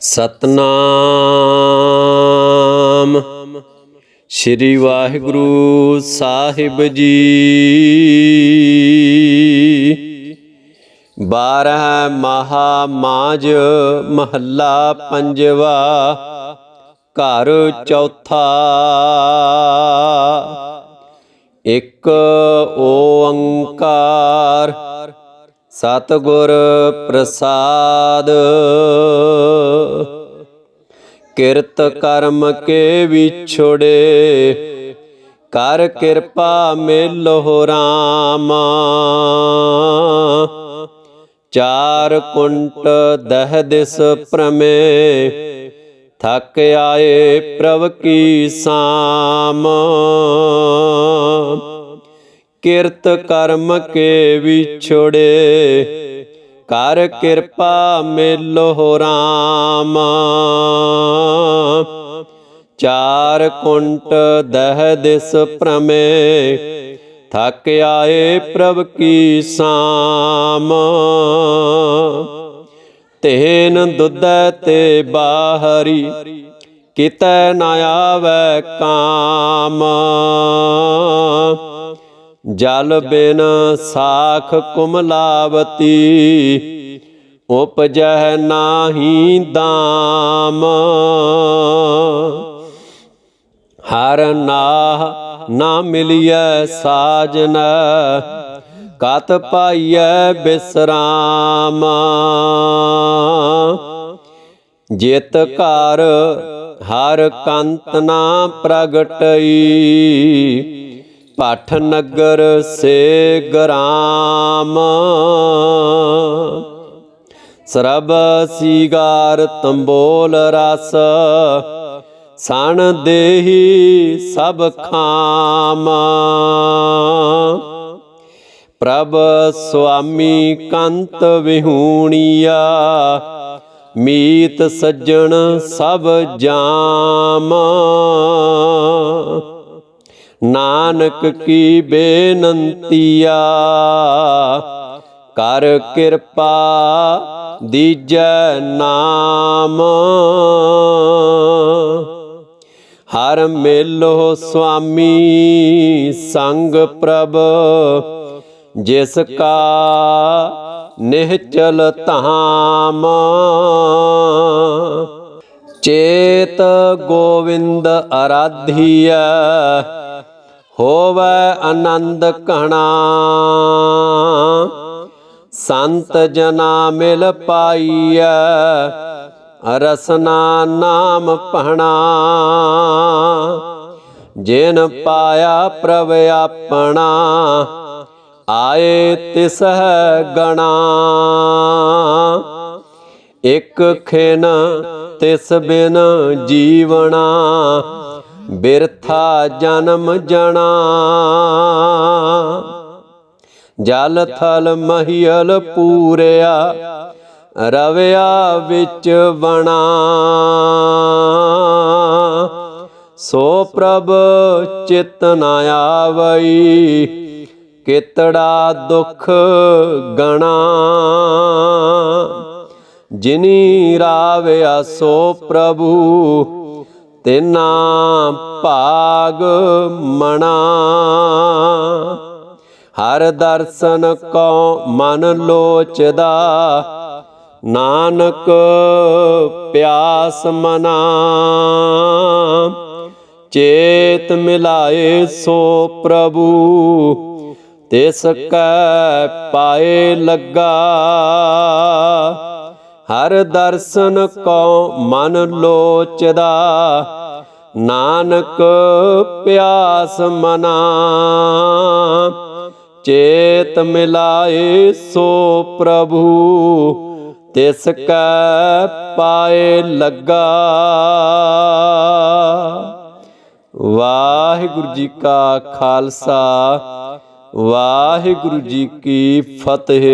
ਸਤਨਾਮ। ਸ੍ਰੀ ਵਾਹਿਗੁਰੂ ਸਾਹਿਬ ਜੀ। ਬਾਰਹ ਮਹਾ ਮਾਜ ਮਹੱਲਾ ਪੰਜਵਾ ਘਰ ਚੌਥਾ। ਇੱਕ ਓੰਕਾਰ ਸਤਿਗੁਰ ਪ੍ਰਸਾਦ। ਕਿਰਤ ਕਰਮ ਕੇ ਵਿਛੋੜੇ, ਕਰ ਕਿਰਪਾ ਮੇਲੋ ਰਾਮ। ਚਾਰ ਕੁੰਟ ਦਹ ਦਿਸ ਪ੍ਰਮੇ ਥੱਕ ਆਏ ਪ੍ਰਭ ਕੀ ਸਾਮ। ਕਿਰਤ ਕਰਮ ਕੇ ਵਿਛੋੜੇ। ਕਰ ਕਿਰਪਾ ਮੇਲੋ ਰਾਮ। ਚਾਰ ਕੁੰਟ ਦਹ ਦਿਸ ਪ੍ਰਮੇ ਥਕ ਆਏ ਪ੍ਰਭ ਕੀ ਸਾਮ। ਤੇਨ ਦੁੱਧੈ ਤੇ ਬਾਹਰੀ। ਕਿਤੈ ਨਾ ਆਵੈ ਕਾਮ। ਜਲ ਬਿਨ ਸਾਖ ਕੁਮਲਾਵਤੀ, ਉਪਜਹਿ ਨਾਹੀ ਦਾਮ। ਹਰ ਨਾਹ ਨਾ ਮਿਲਿਐ ਸਾਜਨ ਕਤ ਪਾਈਐ ਬਿਸਰਾਮ। ਜਿਤ ਘਰ ਹਰ ਕੰਤ ਨਾ ਪ੍ਰਗਟਈ ਭੱਠ ਨਗਰ ਸੇ ਗਰਾਮ। ਸਰਬ ਸੀਗਾਰ ਤੰਬੋਲ ਰਸ, ਸਣ ਦੇਹੀ ਸਭ ਖਾਮ। ਪ੍ਰਭ ਸੁਆਮੀ ਕੰਤ ਵਿਹੂਣੀਆ, ਮੀਤ ਸੱਜਣ ਸਭ ਜਾਮ। ਨਾਨਕ ਕੀ ਬੇਨੰਤੀਆ? ਕਰ ਕਿਰਪਾ ਦੀਜੈ ਨਾਮ। ਹਰ ਮੇਲੋ ਸੁਆਮੀ ਸੰਗ ਪ੍ਰਭ, ਜਿਸ ਕਾ ਨਿਹਚਲ ਧਾਮ। ਚੇਤ ਗੋਵਿੰਦ ਅਰਾਧੀਐ ਹੋਵੇ ਆਨੰਦ ਕਣਾ ਸੰਤ ਜਨਾ ਮਿਲ ਪਾਈਐ, ਰਸਨਾ ਨਾਮ ਪਹਣਾ। ਜਿਨ ਪਾਇਆ ਪ੍ਰਭ ਆਪਣਾ, ਆਏ ਤਿਸ ਗਣਾ। ਇਕ ਖਿਨ ਤਿਸ ਬਿਨ ਜੀਵਣਾ। ਬਿਰਥਾ ਜਨਮ ਜਣਾ। ਜਲ ਥਲ ਮਹੀਲ ਪੂਰਿਆ, ਰਵਿਆ ਵਿੱਚ ਬਣਾ ਸੋ ਪ੍ਰਭ ਚਿਤ ਨ ਆਵਈ, ਕਿਤੜਾ ਦੁਖ ਗਣਾ। ਜਿਨੀ ਰਾਵਿਆ ਸੋ ਪ੍ਰਭੂ ਤਿਨਾ ਭਾਗ ਮਣਾ। ਹਰ ਦਰਸ਼ਨ ਕੋ ਮਨ ਲੋਚਦਾ। ਨਾਨਕ ਪਿਆਸ ਮਨਾ। ਚੇਤ ਮਿਲਾਏ ਸੋ ਪ੍ਰਭੂ, ਤਿਸ ਕੈ ਪਾਏ ਲੱਗਾ। ਹਰ ਦਰਸ਼ਨ ਕੋ ਮਨ ਲੋਚਦਾ। ਨਾਨਕ ਪਿਆਸ ਮਨਾ। ਚੇਤ ਮਿਲਾਏ ਸੋ ਪ੍ਰਭੂ, ਤਿਸ ਕੈ ਪਾਏ ਲੱਗਾ। ਵਾਹਿਗੁਰੂ ਜੀ ਕਾ ਖਾਲਸਾ, ਵਾਹਿਗੁਰੂ ਜੀ ਕੀ ਫਤਿਹ।